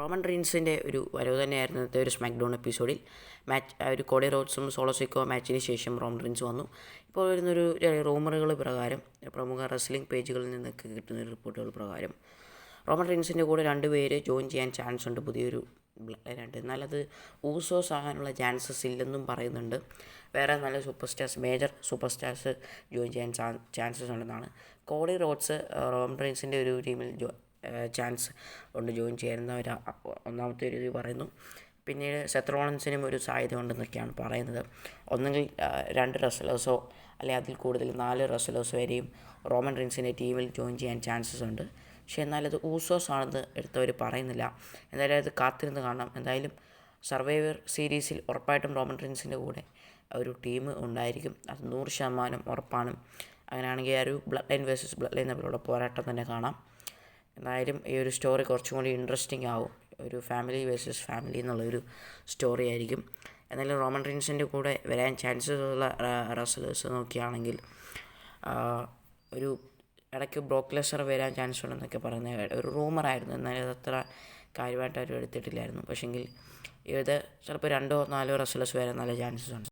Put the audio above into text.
Roman റീൻസിന്റെ ഒരു വരവ് തന്നെയായിരുന്നു ഇന്നത്തെ ഒരു സ്മാക്ക് ഡൗൺ എപ്പിസോഡിൽ മാച്ച് ഒരു കോഡി റോഡ്സും സോളോസിക്കോ മാച്ചിന് ശേഷം റോമൻ റീൻസ് വന്നു. ഇപ്പോൾ വരുന്നൊരു റൂമറുകൾ പ്രകാരം പ്രമുഖ റെസ്ലിംഗ് പേജുകളിൽ നിന്നൊക്കെ കിട്ടുന്ന റിപ്പോർട്ടുകൾ പ്രകാരം റോമൻ റീൻസിന്റെ കൂടെ രണ്ട് പേര് ജോയിൻ ചെയ്യാൻ ചാൻസ് ഉണ്ട്. പുതിയൊരു ലൈനുണ്ട് എന്നാൽ അത് ഊസോസ് ആകാനുള്ള ചാൻസസ് ഇല്ലെന്നും പറയുന്നുണ്ട്. വേറെ നല്ല super stars major super stars join ചെയ്യാൻ ചാൻസസ് ഉണ്ടെന്നാണ് കോളി റോഡ്സ് റോമൻ റീൻസിന്റെ ഒരു ടീമിൽ ജോ ചാൻസ് ഉണ്ട് ജോയിൻ ചെയ്യുന്ന ഒരു ഒന്നാമത്തെ ഒരു പറയുന്നു. പിന്നീട് സെത്രോണൻസിനും ഒരു സാധ്യത ഉണ്ടെന്നൊക്കെയാണ് പറയുന്നത്. ഒന്നുകിൽ രണ്ട് റെസ്ലേഴ്സോ അല്ലെങ്കിൽ അതിൽ കൂടുതൽ നാല് റെസ്ലേഴ്സ് വരെയും റോമൻ റിൻസിന്റെ ടീമിൽ ജോയിൻ ചെയ്യാൻ ചാൻസസ് ഉണ്ട്. പക്ഷേ എന്നാലത് ഊസോസ് ആണെന്ന് എടുത്തവർ പറയുന്നില്ല. എന്തായാലും അത് കാത്തിരുന്ന് കാണാം എന്തായാലും സർവൈവർ സീരീസിൽ ഉറപ്പായിട്ടും റോമൻ റിൻസിന്റെ കൂടെ ഒരു ടീം ഉണ്ടായിരിക്കും. അത് നൂറ് ശതമാനം ഉറപ്പാണ്. അങ്ങനെയാണെങ്കിൽ ആ ഒരു blood line versus blood line തമ്മിലുള്ള പോരാട്ടം തന്നെ കാണാം. എന്തായാലും ഈ ഒരു സ്റ്റോറി കുറച്ചും കൂടി ഇൻട്രസ്റ്റിംഗ് ആവും. ഒരു ഫാമിലി വേഴ്സസ് ഫാമിലി എന്നുള്ളൊരു സ്റ്റോറി ആയിരിക്കും. എന്നാലും റോമൻ റീൻസിന്റെ കൂടെ വരാൻ ചാൻസസ് ഉള്ള റസലേഴ്സ് നോക്കിയാണെങ്കിൽ ഒരു ഇടയ്ക്ക് ബ്രോക്ക്ലെസർ വരാൻ ചാൻസ് ഉണ്ടെന്നൊക്കെ പറയുന്ന ഒരു റൂമറായിരുന്നു എന്നാലും അത് അത്ര കാര്യമായിട്ട് അവർ എടുത്തിട്ടില്ലായിരുന്നു. പക്ഷെങ്കിൽ ഇത് ചിലപ്പോൾ രണ്ടോ നാലോ റസലേഴ്സ് വരാൻ നല്ല ചാൻസസ് ഉണ്ട്.